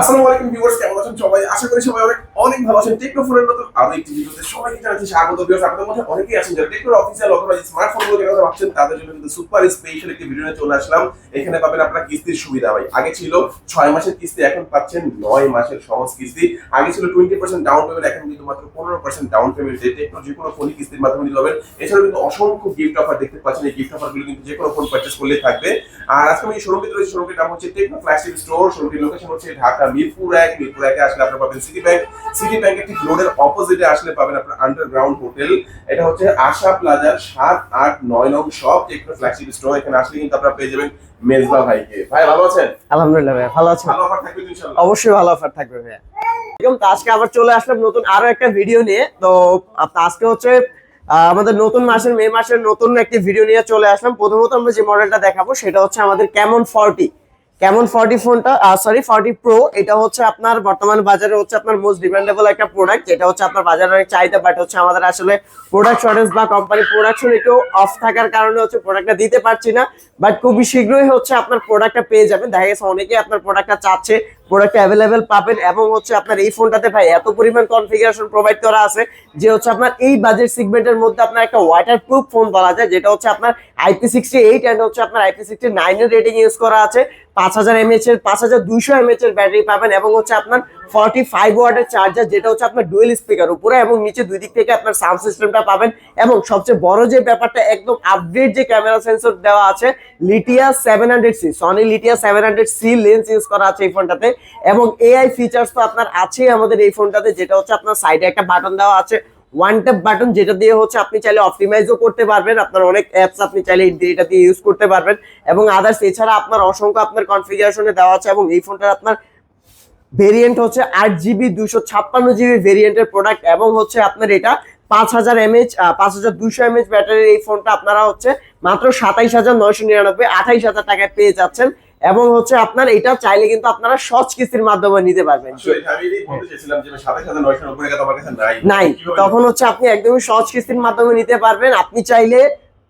আসসালামু আলাইকুম ভিউয়ার্স কেমন আছেন সবাই? আশা করি সবাই অনেক অনেক ভালো আছেন। টেকনো ফোনের নতুন আরও একটি ভিডিওতে সবাইকে জানাচ্ছি স্বাগত। ভিউয়ার্স আপনাদের মধ্যে অনেকেই আছেন যারা টেকনোর অফিসিয়াল অথবা ভাবছেন, তাদের জন্য কিন্তু সুপার স্পেশাল একটি ভিডিও চলে আসলাম। এখানে পাবেন আপনারা কিস্তির সুবিধা ভাই। আগে ছিল ছয় মাসের কিস্তি, এখন পাচ্ছেন নয় মাসের সহজ কিস্তি। আগে ছিল টোয়েন্টি পার্সেন্ট ডাউন পেমেন্ট এখন কিন্তু মাত্র পনেরো পার্সেন্ট ডাউন পেমেন্ট যে টেকনো যে কোনো ফোনই কিস্তির মাধ্যমে নিতে পারবেন। এছাড়াও কিন্তু অসংখ্য গিফট অফার দেখতে পাচ্ছেন। এই গিফট অফারগুলো কিন্তু যে কোনো ফোন পারচেস করলে থাকবে। আর আজকে আমি শোরুমে রয়েছে। শোরুমের নাম হচ্ছে টেকনো স্টোর শোরুমটির লোকেশন হচ্ছে ঢাকা মিরপুর এক মিরপুর একে আসলে আপনারা পাবেন সিটি ব্যাংক সিটি ব্যাংকের ঠিক রোডের অপোজিটে আসলে পাবেন আপনার আন্ডারগ্রাউন্ড হোটেল এটা হচ্ছে আশা প্লাজার সাত আট নয় নং শপ টেকনো ফ্ল্যাগশিপ স্টোর এখানে আসলে কিন্তু আপনারা পেয়ে যাবেন মেজবা ভাইকে। ভাই ভালো আছেন? আলহামদুলিল্লাহ ভাই ভালো আছেন? ভালো অফার থাকবে ইনশাআল্লাহ? অবশ্যই ভালো অফার থাকবে ভাইয়া। এরকম তো আজকে আবার চলে আসলাম নতুন আরও একটা ভিডিও নিয়ে। তো আজকে হচ্ছে আমাদের নতুন মাসের মে মাসের নতুন একটি ভিডিও নিয়ে চলে আসলাম। প্রথমত আমরা যে মডেলটা দেখাবো সেটা হচ্ছে আমাদের কেমন ফর্টি কেমন ফর্টি ফোনটা? সরি ফর্টি প্রো এটা হচ্ছে আপনার বর্তমান বাজারে হচ্ছে আপনার মোস্ট ডিমান্ডেবল একটা প্রোডাক্ট যেটা হচ্ছে আপনার বাজারে অনেক চাহিদা বাট হচ্ছে আমাদের আসলে প্রোডাক্ট শর্টেজ বা কোম্পানি প্রোডাকশন একটু অফ থাকার কারণে হচ্ছে প্রোডাক্টটা দিতে পারছি না বাট খুবই শীঘ্রই হচ্ছে আপনার প্রোডাক্টটা পেয়ে যাবেন। দেখা গেছে অনেকেই আপনার প্রোডাক্টটা চাচ্ছে প্রোডাক্ট অ্যাভেলেবেল পাবেন, এবং হচ্ছে আপনার এই ফোনটাতে ভাই এত পরিমাণ কনফিগারেশন প্রোভাইড করা আছে যে হচ্ছে আপনার এই বাজেট সেগমেন্টের মধ্যে আপনার একটা ওয়াটার প্রুফ ফোন বলা যায়, যেটা হচ্ছে আপনার আইপি সিক্সটি এইট অ্যান্ড হচ্ছে আপনার আইপি সিক্সটি নাইনের রেটিং ইউজ করা আছে। পাঁচ হাজার এমএচ এর, পাঁচ হাজার দুইশো এমএচ এর ব্যাটারি পাবেন এবং হচ্ছে আপনার ফর্টি ফাইভ ওয়াটের চার্জার যেটা হচ্ছে আপনার ডুয়েল স্পিকার উপরে এবং নিচে দুই দিক থেকে আপনার সাউন্ড সিস্টেমটা পাবেন। এবং সবচেয়ে বড় যে ব্যাপারটা, একদম আপডেট যে ক্যামেরা সেন্সর দেওয়া আছে Lytia seven hundred C Sony Lytia seven hundred C lens use করা আছে এই ফোনটাতে। এবং এআই ফিচার্স তো আপনার আছেই আমাদের এই ফোনটাতে, যেটা হচ্ছে আপনার সাইডে একটা বাটন দেওয়া আছে। ওয়ান ট্যাপ বাটন যেটা দিয়ে হচ্ছে আপনি চাইলে অপটিমাইজও করতে পারবেন। আপনার অনেক অ্যাপস আপনি চাইলে এটা দিয়ে ইউজ করতে পারবেন। এবং আদার্স এছাড়া আপনার অসংখ্য আপনার কনফিগারেশনে দেওয়া আছে এবং এই ফোনটার আপনার ভেরিয়েন্ট হচ্ছে আট জিবি দুশো ছাপ্পান্ন জিবি ভেরিয়েন্টের প্রোডাক্ট এবং হচ্ছে আপনার এটা পাঁচ হাজার এমএচ পাঁচ হাজার দুশো এমএচ ব্যাটারির এই ফোনটা আপনারা হচ্ছে মাত্র সাতাইশ হাজার নয়শো নিরানব্বই, আঠাইশ হাজার টাকায় পেয়ে যাচ্ছেন। এবং হচ্ছে আপনার এটা চাইলে কিন্তু আপনারা সহজ কিস্তির মাধ্যমে নিতে পারবেন। নাই। তখন হচ্ছে আপনি একদমই সহজ কিস্তির মাধ্যমে নিতে পারবেন। আপনি চাইলে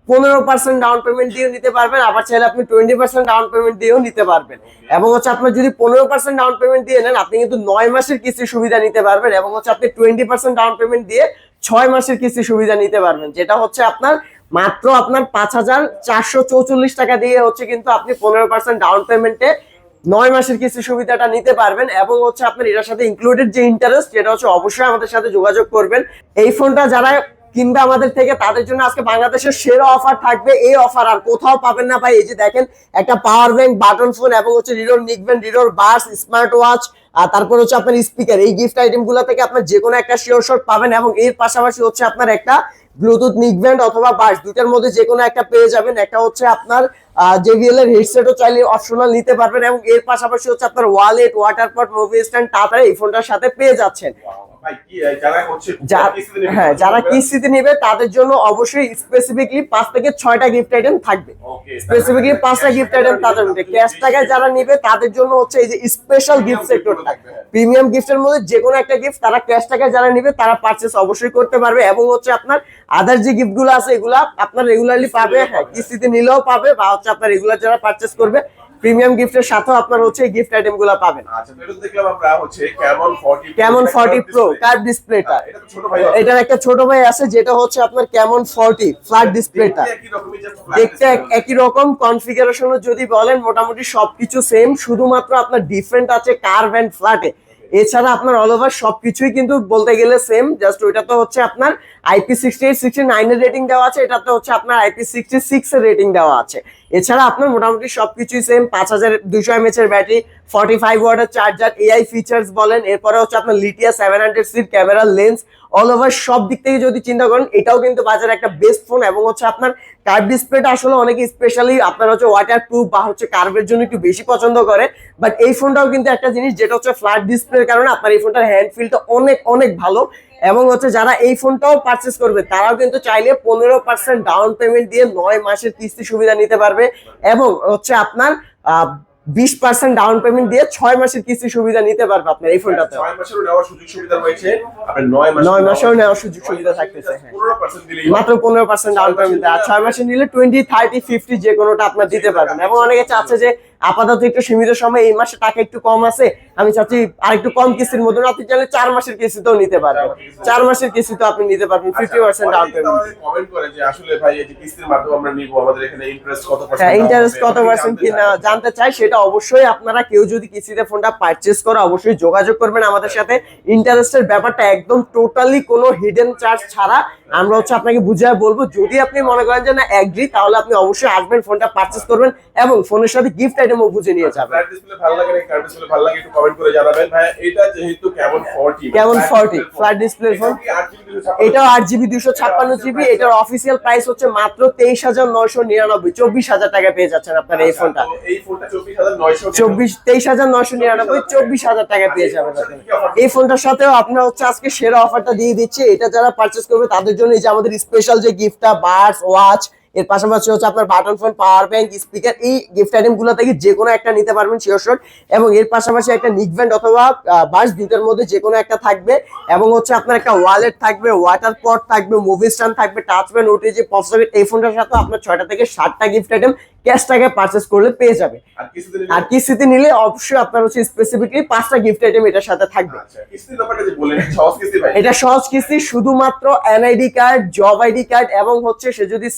পনেরো পার্সেন্ট ডাউন পেমেন্ট দিয়েও নিতে পারবেন আবার চাইলে আপনি টোয়েন্টি পার্সেন্ট ডাউন পেমেন্ট দিয়েও নিতে পারবেন। এবং হচ্ছে আপনার যদি পনেরো পার্সেন্ট ডাউন পেমেন্ট দিয়ে নেন আপনি কিন্তু নয় মাসের কিস্তির সুবিধা নিতে পারবেন এবং হচ্ছে আপনি টোয়েন্টি পার্সেন্ট ডাউন পেমেন্ট দিয়ে ছয় মাসের কিস্তির সুবিধা নিতে পারবেন যেটা হচ্ছে আপনার মাত্র আপনার পাঁচ হাজার চারশো চৌচল্লিশ টাকা দিয়ে হচ্ছে কিন্তু আপনি পনেরো পার্সেন্ট ডাউন পেমেন্টে নয় মাসের কিস্তি সুবিধাটা নিতে পারবেন এবং হচ্ছে আপনার এটার সাথে ইনক্লুডেড যে ইন্টারেস্ট যেটা হচ্ছে অবশ্যই আমাদের সাথে যোগাযোগ করবেন। এই ফোনটা যারা কিনবে আমাদের থেকে, তাদের জন্য আজকে বাংলাদেশের সেরা অফার থাকবে এই অফার আর কোথাও পাবেন না ভাই, এই যে দেখেন, একটা পাওয়ার ব্যাংক বাটন ফোন এবং হচ্ছে রিডোর নিকবেন রিডোর বাস স্মার্ট ওয়াচ আর তারপর হচ্ছে আপনার স্পিকার এই গিফট আইটেমগুলো থেকে আপনার যে কোনো একটা শিওর শট পাবেন এবং এর পাশাপাশি হচ্ছে আপনার একটা ব্লুটুথ নিকব্যান্ড অথবা বাস দুটার মধ্যে যে কোনো একটা পেয়ে যাবেন। একটা হচ্ছে আপনার জেবিএল এর হেডসেটও চাইলে অপশনাল নিতে পারবেন এবং এর পাশাপাশি হচ্ছে আপনার wallet water pot movie stand তাড়াতাড়ি এই ফোনটার সাথে পেয়ে যাচ্ছেন। হ্যাঁ যারা কিস্তিতে নেবে তাদের জন্য অবশ্যই স্পেসিফিকলি পাঁচ থেকে ছয়টা গিফট আইটেম থাকবে। স্পেসিফিকলি পাঁচটা গিফট আইটেম তাদের ক্যাশ টাকায় যারা নেবে তাদের জন্য হচ্ছে এই যে স্পেশাল গিফট সেক্টর থাকবে প্রিমিয়াম গিফটের মধ্যে যে কোনো একটা গিফট তারা ক্যাশ টাকায় যারা নেবে তারা পারচেস অবশ্যই করতে পারবে এবং হচ্ছে আপনার আদার যে গিফটগুলো আছে এগুলা আপনার রেগুলারলি পাবে হ্যাঁ কিস্তিতে নিলেও পাবে বা হচ্ছে আপনার রেগুলার যারা পারচেস করবে প্রিমিয়াম গিফটের সাথেও আপনার হচ্ছে গিফট আইটেমগুলা পাবেন। কেমন ফর্টি প্রো কার ডিসপ্লেটা এটার একটা ছোট ভাই আছে যেটা হচ্ছে আপনার কেমন ফর্টি ফ্ল্যাট ডিসপ্লেটা দেখতে একই রকম কনফিগারেশন যদি বলেন মোটামুটি সবকিছু সেম শুধুমাত্র আপনার ডিফারেন্ট আছে কার্ভ এন্ড ফ্ল্যাটে এছাড়া আপনার অল ওভার সবকিছুই কিন্তু বলতে গেলে সেম জাস্ট ওইটা তো হচ্ছে আপনার আইপি সিক্সটি এইট সিক্সটি নাইনের রেটিং দেওয়া আছে, এটাতে হচ্ছে আপনার আইপি সিক্সটি সিক্স এর রেটিং দেওয়া আছে। এছাড়া আপনার মোটামুটি সবকিছুই সেম পাঁচ হাজার দুশো এমএচ এর ব্যাটারি ফর্টি ফাইভ ওয়াটের চার্জার এআই ফিচার্স বলেন, এরপরে হচ্ছে আপনার Lytia seven hundred C camera lens all over সব দিক থেকে যদি চিন্তা করেন, এটাও কিন্তু বাজারে একটা বেস্ট ফোন এবং হচ্ছে আপনার কার্ভ ডিসপ্লেটা আসলে অনেকে স্পেশালি আপনার হচ্ছে ওয়াটার প্রুফ বা হচ্ছে কার্ভের জন্য একটু বেশি পছন্দ করে। বাট এই ফোনটাও কিন্তু একটা জিনিস যেটা হচ্ছে ফ্ল্যাট ডিসপ্লের কারণে আপনার এই ফোনটার হ্যান্ড ফিলটা অনেক অনেক ভালো। এবং হচ্ছে যারা এই ফোনটাও পারচেস করবে, তারাও কিন্তু চাইলে পনেরো পার্সেন্ট ডাউন পেমেন্ট দিয়ে নয় মাসের কিস্তি সুবিধা নিতে পারবে। এবং হচ্ছে আপনার বিশ পার্সেন্ট ডাউন পেমেন্ট দিয়ে ছয় মাসের কিস্তি সুবিধা নিতে পারবে আপনার এই ফোনটাতে নয় মাসেও নেওয়ার সুযোগ সুবিধা থাকতেছে হ্যাঁ। মাত্র পনেরো পার্সেন্ট ডাউন পেমেন্ট আর ছয় মাসে নিলে টোয়েন্টি থার্টি ফিফটি যে কোনোটা আপনার দিতে পারবেন। এবং অনেকে চাচ্ছে যে আপাতত একটু সীমিত সময় এই মাসে টাকা একটু কম আছে আমি চাচ্ছি আর একটু কম কিস্তির মধ্যে আপনি চাইলে চার মাসের কিস্তিতেও নিতে পারবেন। চার মাসের কিস্তিতেও আপনি নিতে পারবেন fifty percent down payment comment করে যে আসলে ভাই এই কিস্তির মাধ্যমে আমরা নিব আমাদের এখানে ইন্টারেস্ট কত পার্সেন্ট হ্যাঁ ইন্টারেস্ট কত পার্সেন্ট কিনা জানতে চাই সেটা অবশ্যই আপনারা কেউ যদি কিস্তিতে ফোনটা পারচেজ করে অবশ্যই যোগাযোগ করবেন আমাদের সাথে। ইন্টারেস্টের ব্যাপারটা একদম টোটালি কোনো হিডেন চার্জ ছাড়া। আমরা হচ্ছে আপনাকে বুঝিয়ে বলব যদি আপনি মনে করেন যে না এগ্রি তাহলে আপনি অবশ্যই আসবেন ফোনটা পারচেজ করবেন এবং ফোনের সাথে গিফট বুঝে নিয়ে যাবেন ফ্ল্যাট ডিসপ্লে ভালো লাগে না কার্ভ ডিসপ্লে ভালো লাগে একটু কমেন্ট করে জানাবেন। ভাই এটা যেহেতু কেমন 40 কেমন 40 ফ্ল্যাট ডিসপ্লে ফোন এটাও আট জিবি দুশো ছাপ্পান্ন জিবি এটার অফিসিয়াল প্রাইস হচ্ছে মাত্র তেইশ হাজার নয়শো নিরানব্বই চব্বিশ হাজার টাকা পেয়ে যাচ্ছেন আপনার এই ফোনটা এই ফোনটা 24900 চব্বিশ তেইশ হাজার নয়শো নিরানব্বই চব্বিশ হাজার টাকা পেয়ে যাবেন এই ফোনটার সাথেও আপনার হচ্ছে আজকে সেরা অফারটা দিয়ে দিচ্ছে। এটা যারা পারচেস করবে তাদের জন্য এই যে আমাদের স্পেশাল যে গিফটটা বার্স ওয়াচ এর পাশাপাশি হচ্ছে আপনার button phone power bank speaker এই গিফট আইটেমগুলো থেকে যে কোনো একটা নিতে পারবেন শিওর এবং এর পাশাপাশি একটা নিক ব্যান্ড অথবা বাস দুটার মধ্যে যে কোনো একটা থাকবে। এবং হচ্ছে আপনার একটা ওয়ালেট থাকবে ওয়াটার পট থাকবে মুভি স্ট্যান্ড থাকবে touch pen OTG pop socket এই ফোনটার সাথে আপনার ছয়টা থেকে সাতটা গিফট আইটেম ক্যাশ টাকায় পারচেস করলে পেয়ে যাবে। আর কিস্তিতে নিলে? অবশ্যই আপনার হচ্ছে স্পেসিফিকলি পাঁচটা গিফট আইটেম এটার সাথে থাকবে। আচ্ছা এটা সহজ কিস্তি শুধুমাত্র NID card job ID card এবং হচ্ছে সে যদি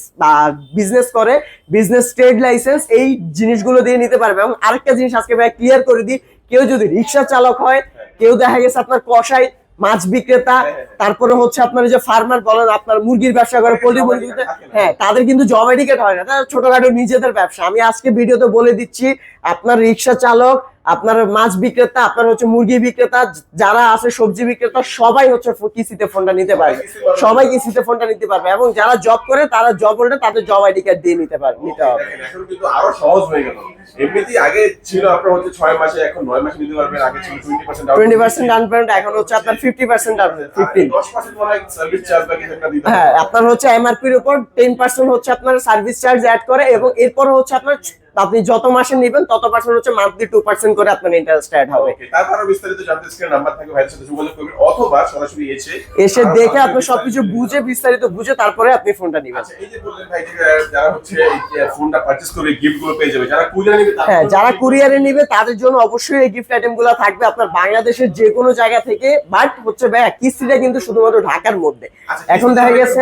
বিজনেস করে বিজনেস ট্রেড লাইসেন্স এই জিনিসগুলো দিয়ে নিতে পারবে। এবং আরেকটা জিনিস আজকে ভাই ক্লিয়ার করে দিই কেউ যদি রিক্সা চালক হয় কেউ দেখা গেছে আপনার কষাই মাছ বিক্রেতা তারপরে হচ্ছে আপনার যে ফার্মার বলেন আপনার মুরগির ব্যবসা করে পোল্ট্রি মুরগিতে হ্যাঁ তাদের কিন্তু জব হয় না তারা ছোটখাটো নিজেদের ব্যবসা। আমি আজকে ভিডিওতে বলে দিচ্ছি আপনার রিক্সা চালক আপনার মাছ বিক্রেতা আপনার হচ্ছে মুরগি বিক্রেতা যারা আছে সবজি বিক্রেতা সবাই হচ্ছে কিস্তিতে ফোনটা নিতে পারবে। সবাই কিস্তিতে ফোনটা নিতে পারবে এবং যারা জব করে তারা জব হোল্ডার তাদের জব আইডি কার্ড দিয়ে নিতে পারবে নিতে হবে। কিন্তু আরও সহজ হয়ে গেল। এমনিতেই আগে ছিল আপনার হচ্ছে ছয় মাসে এখন নয় মাসে নিতে পারবেন আগে ছিল twenty percent twenty percent down payment এখন হচ্ছে আপনার ফিফটি পার্সেন্ট ডাউন মনে সার্ভিস চার্জ একটা দিতে হ্যাঁ আপনার হচ্ছে এমআরপির উপর টেন পার্সেন্ট হচ্ছে আপনার সার্ভিস চার্জ অ্যাড করে এবং এরপর হচ্ছে আপনার আপনি যত মাসে নেবেন তত পার্সেন্ট হচ্ছে মান্থলি টু পার্সেন্ট করে আপনার ইন্টারেস্ট অ্যাড হবে। তারপর বিস্তারিত জানতে স্ক্রিন নাম্বার থাকে ভাইয়ের সাথে যোগাযোগ করবেন অথবা সরাসরি এসে এসে দেখে আপনি সবকিছু বুঝে বিস্তারিত বুঝে তারপরে আপনি ফোনটা নেবেন। আচ্ছা এই যে বললেন ভাই যারা হচ্ছে ফোনটা পারচেজ করে গিফটগুলো পেয়ে যাবে যারা কুরিয়ার নেবে হ্যাঁ যারা কুরিয়ারে নিবে তাদের জন্য অবশ্যই এই গিফট আইটেমগুলো থাকবে আপনার বাংলাদেশের যে কোনো জায়গা থেকে বাট হচ্ছে ভাই কিস্তিটা কিন্তু শুধুমাত্র ঢাকার মধ্যে। আচ্ছা, এখন দেখা গেছে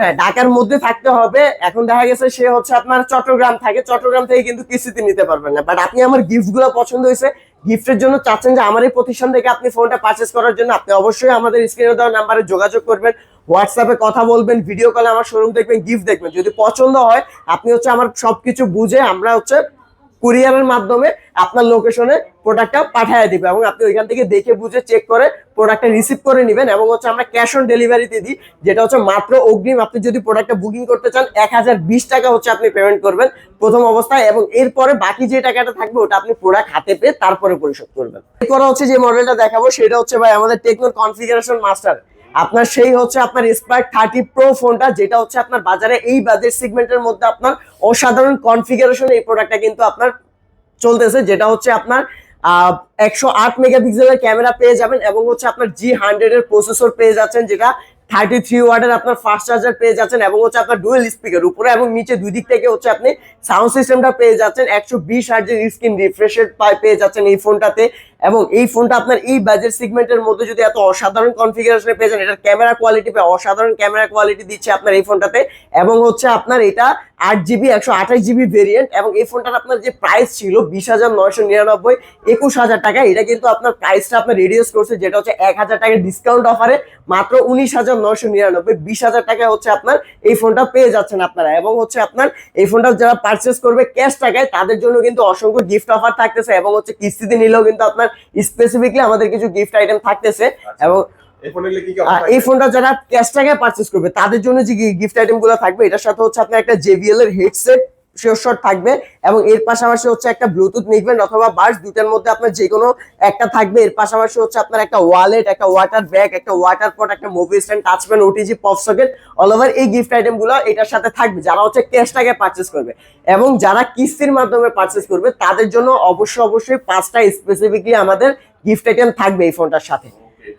হ্যাঁ ঢাকার মধ্যে থাকতে হবে এখন দেখা গেছে সে হচ্ছে আপনার চট্টগ্রাম থাকে চট্টগ্রাম থেকে কিন্তু কিস্তিতে নিতে পারবেন না। বাট আপনি আমার গিফটগুলো পছন্দ হয়েছে গিফটের জন্য চাচ্ছেন যে আমার এই প্রতিষ্ঠান থেকে আপনি ফোনটা পারচেস করার জন্য, আপনি অবশ্যই আমাদের স্ক্রিনে দেওয়া নাম্বারে যোগাযোগ করবেন হোয়াটসঅ্যাপে কথা বলবেন ভিডিও কলে আমার শোরুম দেখবেন গিফট দেখবেন। যদি পছন্দ হয়, আপনি হচ্ছে আমার সবকিছু বুঝে আমরা হচ্ছে কুরিয়ারের মাধ্যমে আপনার লোকেশনে প্রোডাক্টটা পাঠিয়ে দিবে এবং আপনি ওইখান থেকে দেখে বুঝে চেক করে প্রোডাক্টটা রিসিভ করে নেবেন এবং হচ্ছে আমরা ক্যাশ অন ডেলিভারিতে দিই, যেটা হচ্ছে মাত্র অগ্রিম আপনি যদি প্রোডাক্টটা বুকিং করতে চান, এক হাজার বিশ টাকা হচ্ছে আপনি পেমেন্ট করবেন প্রথম অবস্থায় এবং এরপরে বাকি যে টাকাটা থাকবে ওটা আপনি প্রোডাক্ট হাতে পেয়ে তারপরে পরিশোধ করবেন। এরপরে হচ্ছে যে মডেলটা দেখাবো, সেটা হচ্ছে ভাই আমাদের টেকনোর কনফিগারেশন মাস্টার আপনার সেই হচ্ছে আপনার স্পার্ক থার্টি প্রো ফোনটা যেটা হচ্ছে আপনার বাজারে এই বাজেট সেগমেন্টের মধ্যে আপনার অসাধারণ কনফিগারেশন এই প্রোডাক্টটা কিন্তু আপনার চলতেছে, যেটা হচ্ছে আপনার একশো আট মেগাপিক্সেলের ক্যামেরা পেয়ে যাবেন এবং হচ্ছে আপনার জি হান্ড্রেড এর প্রসেসর পেয়ে যাচ্ছেন, যেটা থার্টি থ্রি ওয়ার্ডের আপনার ফাস্ট চার্জার পেয়ে যাচ্ছেন এবং হচ্ছে আপনার ডুয়েল স্পিকার উপরে এবং নিচে দুই দিক থেকে হচ্ছে আপনি সাউন্ড সিস্টেমটা পেয়ে যাচ্ছেন, একশো বিশ হার্জের স্ক্রিন রিফ্রেশের পেয়ে যাচ্ছেন এই ফোনটাতে এবং এই ফোনটা আপনার এই বাজেট সেগমেন্টের মধ্যে যদি এত অসাধারণ কনফিগারেশনে পেয়ে যান, এটার ক্যামেরা কোয়ালিটি পেয়ে অসাধারণ ক্যামেরা কোয়ালিটি দিচ্ছে আপনার এই ফোনটাতে। এবং হচ্ছে আপনার এটা আট জিবি একশো আঠাশ জিবি ভেরিয়েন্ট এবং এই ফোনটার আপনার যে প্রাইস ছিল বিশ হাজার নয়শো নিরানব্বই, একুশ হাজার টাকা, এটা কিন্তু আপনার প্রাইসটা আপনার রিডিউস করছে যেটা হচ্ছে এক হাজার টাকার ডিসকাউন্ট অফারে মাত্র উনিশ হাজার নয়শো নিরানব্বই, বিশ হাজার টাকা হচ্ছে আপনার এই ফোনটা পেয়ে যাচ্ছেন আপনারা। এবং হচ্ছে আপনার এই ফোনটা যারা পারচেস করবে ক্যাশ টাকায়, তাদের জন্য কিন্তু অসংখ্য গিফট অফার থাকতেছে এবং হচ্ছে কিস্তিতে নিলেও কিন্তু আপনার স্পেসিফিকলি আমাদের কিছু গিফট আইটেম থাকতেছে এবং এই? ফোনটা যারা ক্যাশ টাকায় পারচেস করবে তাদের জন্য যে গিফট আইটেমগুলো থাকবে এটার সাথে হচ্ছে আপনার একটা জেবিএল এর হেডসেট শট থাকবে এবং এর পাশাপাশি হচ্ছে একটা ব্লুটুথ নিকবেন অথবা বাস দুটার মধ্যে আপনার যে কোনো একটা থাকবে। এর পাশাপাশি হচ্ছে আপনার একটা ওয়ালেট একটা ওয়াটার ব্যাগ একটা ওয়াটার পট একটা mobile stand touch pen OTG pop socket all over এই গিফট আইটেমগুলো এটার সাথে থাকবে। যারা হচ্ছে ক্যাশ টাকায় পারচেস করবে এবং যারা কিস্তির মাধ্যমে পারচেস করবে, তাদের জন্য অবশ্যই অবশ্যই পাঁচটা স্পেসিফিকলি আমাদের গিফট আইটেম থাকবে এই ফোনটার সাথে।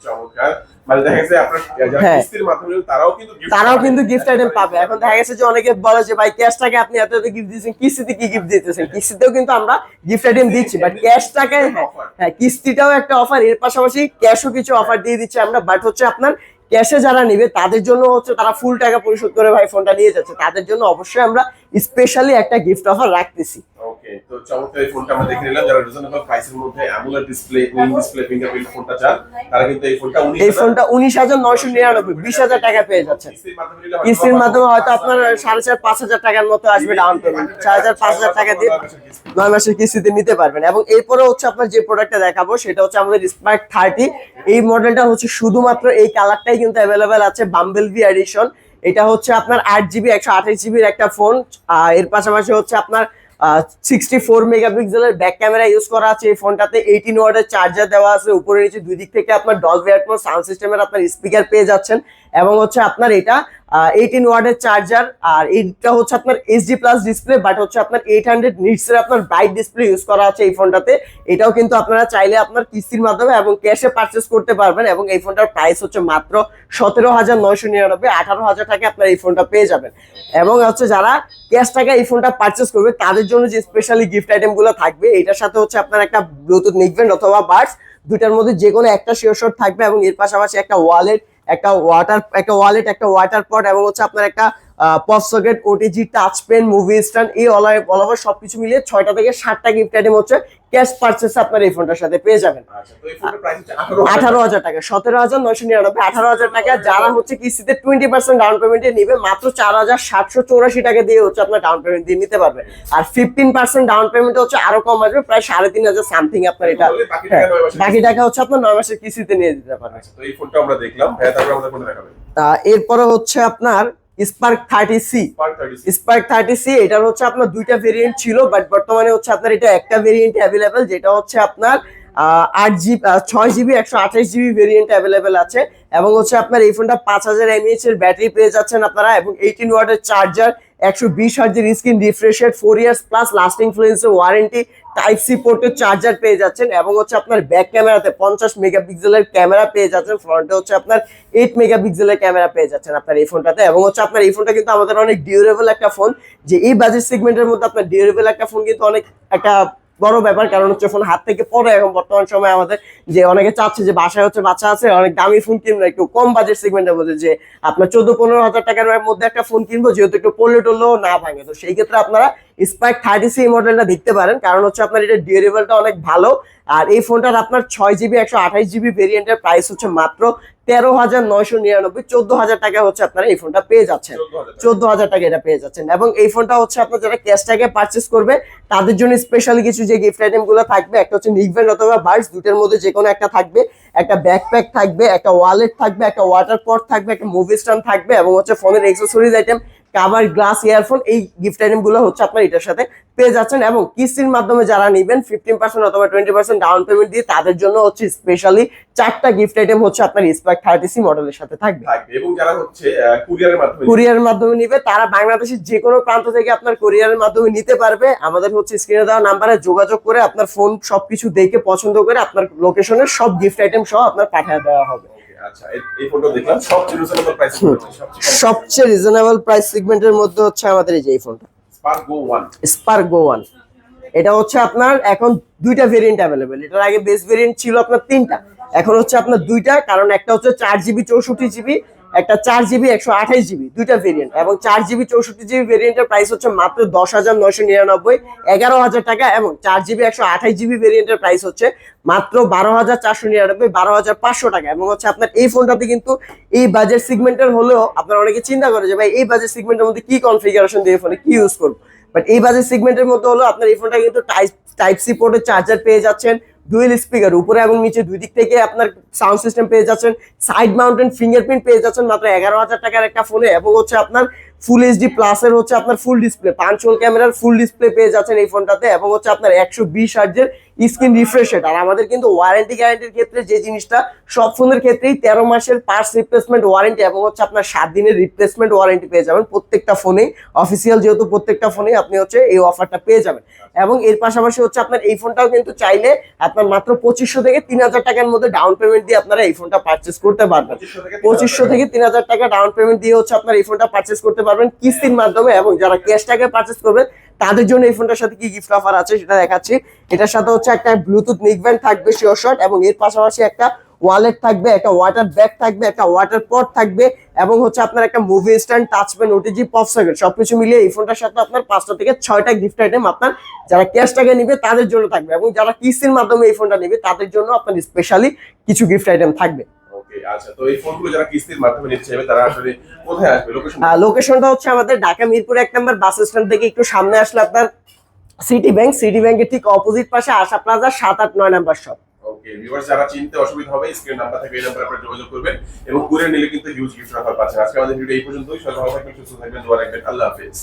চমৎকার। মানে দেখা গেছে আপনার হ্যাঁ। কিস্তির মাধ্যমে তারাও কিন্তু তারাও কিন্তু গিফট আইটেম পাবে। এখন দেখা গেছে যে অনেকে বলে যে ভাই ক্যাশ টাকা আপনি এত এত গিফট দিচ্ছেন কিস্তিতে কি গিফট দিতেছেন? কিস্তিতেও কিন্তু আমরা গিফট আইটেম দিচ্ছি বাট ক্যাশ টাকায় হ্যাঁ হ্যাঁ কিস্তিটাও একটা অফার এর পাশাপাশি ক্যাশও কিছু অফার দিয়ে দিচ্ছে আমরা বাট হচ্ছে আপনার ক্যাশে যারা নেবে তাদের জন্য হচ্ছে তারা ফুল টাকা পরিশোধ করে ভাই ফোনটা নিয়ে যাচ্ছে। তাদের জন্য অবশ্যই আমরা স্পেশালি একটা গিফট অফার রাখতেছি। ওকে তো চমৎকার এই ফোনটা আমরা দেখে নিলাম। যারা রিজনেবল প্রাইসের মধ্যে AMOLED display in display fingerprint ফোনটা চান তারা কিন্তু এই ফোনটা উনিশ এই ফোনটা উনিশ হাজার নয়শো নিরানব্বই বিশ হাজার টাকা পেয়ে যাচ্ছেন। কিস্তির মাধ্যমে হয়তো আপনার সাড়ে চার পাঁচ হাজার টাকার মতো আসবে ডাউন পেমেন্ট চার হাজার পাঁচ হাজার টাকা দিয়ে নয় মাসের কিস্তিতে নিতে পারবেন। এবং এরপরে হচ্ছে আপনার যে প্রোডাক্টটা দেখাবো সেটা হচ্ছে আমাদের স্পার্ক থার্টি এই মডেলটা হচ্ছে শুধুমাত্র এই কালারটাই কিন্তু অ্যাভেলেবেল আছে বাম্বেল ভি এডিশন এটা হচ্ছে আপনার আট জিবি একশো আঠাশ জিবির একটা ফোন এর পাশাপাশি হচ্ছে আপনার সিক্সটি ফোর মেগাপিক্সেলের ব্যাক ক্যামেরা ইউজ করা আছে এই ফোনটাতে এইটিন ওয়ার্ডের চার্জার দেওয়া আছে উপরে নিচে। দুই দিক থেকে আপনার ডলবি অ্যাটমোস সাউন্ড সিস্টেমের আপনার স্পিকার পেয়ে যাচ্ছেন। এবং হচ্ছে আপনার এটা এইটিন ওয়ার্ডের চার্জার আর এইটা হচ্ছে আপনার এইচডি প্লাস ডিসপ্লে বাট হচ্ছে আপনার এইট হান্ড্রেড নিটসের আপনার ব্রাইট ডিসপ্লে ইউজ করা আছে এই ফোনটাতে এটাও কিন্তু আপনারা চাইলে আপনার কিস্তির মাধ্যমে এবং ক্যাশে পারচেস করতে পারবেন এবং এই ফোনটার প্রাইস হচ্ছে মাত্র সতেরো হাজার নয়শো নিরানব্বই, আঠারো হাজার টাকা আপনার এই ফোনটা পেয়ে যাবেন। এবং হচ্ছে যারা ক্যাশ টাকা এই ফোনটা পারচেস করবে, তাদের জন্য যে স্পেশালি গিফট আইটেমগুলো থাকবে, এটার সাথে হচ্ছে আপনার একটা ব্লুটুথ নিকবেন্ড অথবা বার্ডস দুটার মধ্যে যে কোনো একটা শিওর শট থাকবে এবং এর পাশাপাশি একটা ওয়ালেট একটা ওয়াটার একটা ওয়ালেট একটা ওয়াটার পট এবং হচ্ছে আপনার একটা pop socket OTG touch pen movie stand এই অল অল ওভার সবকিছু মিলিয়ে ছয়টা থেকে সাতটা গিফট আইটেম হচ্ছে ক্যাশ পারচেস আপনার এই ফোনটার সাথে পেয়ে যাবেন। আচ্ছা তো এই ফোনটার প্রাইস হচ্ছে 18000 আঠারো হাজার টাকা সতেরো হাজার নয়শো নিরানব্বই আঠারো হাজার টাকা যারা হচ্ছে কিস্তিতে টোয়েন্টি পার্সেন্ট ডাউন পেমেন্টে নিবে মাত্র চার হাজার সাতশো চৌরাশি টাকা দিয়ে হচ্ছে আপনার ডাউন পেমেন্ট দিয়ে নিতে পারবে। আর ফিফটিন পার্সেন্ট ডাউন পেমেন্ট হচ্ছে আরও কম আসবে প্রায় সাড়ে তিন হাজার সামথিং আপনার এটা। বাকি টাকা হচ্ছে আপনার নয় মাসের কিস্তিতে নিয়ে দিতে পারবে। আচ্ছা হ্যাঁ এরপরে হচ্ছে আপনার Spark thirty C Spark 36 Spark thirty C এটার হচ্ছে আপনার দুইটা ভেরিয়েন্ট ছিল বাট বর্তমানে হচ্ছে আপনার এটা একটা ভেরিয়েন্ট অ্যাভেলেবেল যেটা হচ্ছে আপনার আট জিবি ছয় জিবি একশো আঠাশ জিবি ভেরিয়েন্ট অ্যাভেলেবেল আছে এবং হচ্ছে আপনার এই ফোনটা পাঁচ হাজার এমএএচ এর ব্যাটারি পেয়ে যাচ্ছেন আপনারা এবং এইটিন ওয়াটের চার্জার একশো বিশ হার্জের স্ক্রিন রিফ্রেশের ফোর ইয়ার্স প্লাস লাস্টিং ফ্লুয়েন্সের ওয়ারেন্টি টাইপ সি পোর্টের চার্জার পেয়ে যাচ্ছেন এবং হচ্ছে আপনার ব্যাক ক্যামেরাতে পঞ্চাশ মেগাপিক্সেলের ক্যামেরা পেয়ে যাচ্ছেন। ফ্রন্টে হচ্ছে আপনার এইট মেগাপিক্সেলের ক্যামেরা পেয়ে যাচ্ছেন আপনার এই ফোনটাতে এবং হচ্ছে আপনার এই ফোনটা কিন্তু আমাদের অনেক ডিউরেবল একটা ফোন যে এই বাজেট সেগমেন্টের মধ্যে আপনার ডিউরেবল একটা ফোন কিন্তু অনেক একটা বড় ব্যাপার, কারণ হচ্ছে ফোন হাত থেকে পড়ে এখন বর্তমান সময় আমাদের যে অনেকে চাচ্ছে যে বাসায় হচ্ছে বাচ্চা আছে, অনেক দামি ফোন কিনবো, একটু কম বাজেট সেগমেন্টের মধ্যে যে আপনার চোদ্দ পনেরো হাজার টাকার মধ্যে একটা ফোন কিনবো, যেহেতু একটু পড়লে টললেও না ভাঙে। তো সেই ক্ষেত্রে আপনারা স্পাইক থার্টি সি মডেলটা দেখতে পারেন, কারণ হচ্ছে আপনার এটা ডিউরেবলটা অনেক ভালো, আর এই ফোনটার আপনার ছয় জিবি একশো আঠাশ জিবি ভেরিয়েন্টের প্রাইস হচ্ছে মাত্র তেরো হাজার নয়শো নিরানব্বই চোদ্দ হাজার টাকা হচ্ছে আপনারা এই ফোনটা পেয়ে যাচ্ছেন। 14000 চোদ্দ হাজার টাকা এটা পেয়ে যাচ্ছেন। এবং এই ফোনটা হচ্ছে আপনার যারা ক্যাশ টাকা পারচেস করবে তাদের জন্য স্পেশালি কিছু যে গিফট আইটেমগুলো থাকবে একটা হচ্ছে নিকব্যান্ড অথবা বার্স দুটোর মধ্যে যে কোনো একটা থাকবে। একটা ব্যাকপ্যাক থাকবে একটা ওয়ালেট থাকবে একটা ওয়াটার পট থাকবে একটা মুভি স্ট্যান্ড থাকবে এবং হচ্ছে ফোনের accessories item cover glass earphone এই গিফট আইটেমগুলো হচ্ছে আপনার এটার সাথে পেয়ে যাচ্ছেন এবং কিস্তির মাধ্যমে যারা নেবেন ফিফটিন পার্সেন্ট অথবা টোয়েন্টি পার্সেন্ট ডাউন পেমেন্ট দিয়ে তাদের জন্য হচ্ছে স্পেশালি চারটা গিফট আইটেম হচ্ছে আপনার স্পার্ক থার্টি সি মডেলের সাথে থাকবে। থাকবে এবং যারা হচ্ছে কুরিয়ারের মাধ্যমে কুরিয়ারের মাধ্যমে নিবে তারা বাংলাদেশের যে কোনো প্রান্ত থেকে আপনার কুরিয়ারের মাধ্যমে নিতে পারবে। আমাদের হচ্ছে স্ক্রিনে দেওয়া নাম্বারে যোগাযোগ করে আপনার ফোন সবকিছু দেখে পছন্দ করে আপনার লোকেশনের সব গিফট আইটেম সহ আপনার পাঠিয়ে দেওয়া হবে। আচ্ছা সবচেয়ে রিজনেবল প্রাইস সেগমেন্টের মধ্যে হচ্ছে আমাদের এই যে এই ফোনটা Spark go 1 Spark go one এটা হচ্ছে আপনার এখন দুইটা ভেরিয়েন্ট অ্যাভেলেবেল এটার আগে বেস ভেরিয়েন্ট ছিল আপনার তিনটা। এখন হচ্ছে আপনার দুইটা কারণ একটা হচ্ছে চার জিবি চৌষট্টি জিবি একটা চার জিবি, একশো আঠাশ জিবি, দুইটা ভেরিয়েন্ট এবং চার জিবি, চৌষট্টি জিবি ভেরিয়েন্টের প্রাইস হচ্ছে মাত্র দশ হাজার নয়শো নিরানব্বই, এগারো হাজার টাকা এবং চার জিবি, একশো আঠাশ জিবি ভেরিয়েন্টের প্রাইস হচ্ছে মাত্র বারো হাজার চারশো নিরানব্বই, বারো হাজার পাঁচশো টাকা। এবং হচ্ছে আপনার এই ফোনটাতে কিন্তু এই বাজেট সিগমেন্টের হলেও আপনার অনেকে চিন্তা করে যে, ভাই, এই বাজেট সিগমেন্টের মধ্যে কি কনফিগারেশন দিয়ে ফোনে কি ইউজ করব? বাট এই বাজেট সেগমেন্টের মধ্যে হলো আপনার এই ফোনটা কিন্তু টাইপ টাইপ সি পোর্টের চার্জার পেয়ে যাচ্ছেন। ডুয়েল স্পিকার উপরে এবং নিচে দুই দিক থেকে আপনার সাউন্ড সিস্টেম পেয়ে যাচ্ছেন। সাইড মাউন্টেন ফিঙ্গারপ্রিন্ট পেয়ে যাচ্ছেন মাত্র এগারো হাজার টাকার একটা ফোনে এবং হচ্ছে আপনার ফুল এইচডি প্লাসের হচ্ছে আপনার ফুল ডিসপ্লে পাঁচ ক্যামেরার ফুল ডিসপ্লে পেয়ে যাচ্ছেন এই ফোনটাতে এবং হচ্ছে আপনার একশো বিশ হার্জের স্ক্রিন রিফ্রেশ রেট আর আমাদের কিন্তু ওয়ারেন্টি গ্যারান্টির ক্ষেত্রে যে জিনিসটা সব ফোনের ক্ষেত্রেই তেরো মাসের পার্টস রিপ্লেসমেন্ট ওয়ারেন্টি এবং হচ্ছে আপনার সাত দিনের রিপ্লেসমেন্ট ওয়ারেন্টি পেয়ে যাবেন প্রত্যেকটা ফোনেই অফিসিয়াল যেহেতু প্রত্যেকটা ফোনেই আপনি হচ্ছে এই অফারটা পেয়ে যাবেন। এবং এর পাশাপাশি হচ্ছে আপনার এই ফোনটাও কিন্তু চাইলে আপনার মাত্র পঁচিশশো থেকে তিন হাজার টাকার মধ্যে ডাউন পেমেন্ট দিয়ে আপনারা এই ফোনটা পারচেস করতে পারবেন। পঁচিশশো থেকে তিন হাজার টাকা। ডাউন পেমেন্ট দিয়ে হচ্ছে আপনার এই ফোনটা পারচেস করতে পারবেন কিস্তির মাধ্যমে এবং যারা ক্যাশ টাকা পারচেস করবেন, তাদের জন্য এই ফোনটার সাথে কি গিফট অফার আছে সেটা দেখাচ্ছি। এটার সাথে হচ্ছে একটা ব্লুটুথ নিকব্যান্ড থাকবে শিওর শট এবং এর পাশাপাশি একটা ওয়ালেট থাকবে, একটা ওয়াটার ব্যাগ থাকবে, একটা ওয়াটার পট থাকবে, এবং হচ্ছে আপনার একটা movie stand touch pen OTG pop সবকিছু মিলিয়ে এই ফোনটার সাথে আপনার পাঁচটা থেকে ছয়টা গিফট আইটেম আপনার, যারা ক্যাশ টাকা নিবে, তাদের জন্য থাকবে, এবং যারা কিস্তির মাধ্যমে এই ফোনটা নেবে, তাদের জন্য আপনার স্পেশালি কিছু গিফট আইটেম থাকবে। আচ্ছা তো এই ফোনগুলো যারা কিস্তির মাধ্যমে নিতে চাইবে তারা আসলে কোথায় আসবে? লোকেশন লোকেশনটা হচ্ছে আমাদের ঢাকা মিরপুর এক নম্বর বাস স্ট্যান্ড থেকে একটু সামনে আসলে আপনার সিটি ব্যাংক সিটি ব্যাংকের ঠিক অপোজিট পাশে আশা প্লাজা সাত আট নয় নাম্বার শপ ওকে ভিউয়ার্স যারা চিনতে অসুবিধা হবে স্ক্রিন নাম্বার থাকে এই নাম্বারে আপনারা যোগাযোগ করবেন এবং কুরিয়ার নিলে কিন্তু হিউজ গিফট অফার পাচ্ছেন। আজকে আমাদের ভিডিও এই পর্যন্তই। সবাই ভালো থাকবেন সুস্থ থাকবেন দোয়া রাখবেন। আল্লাহ হাফেজ।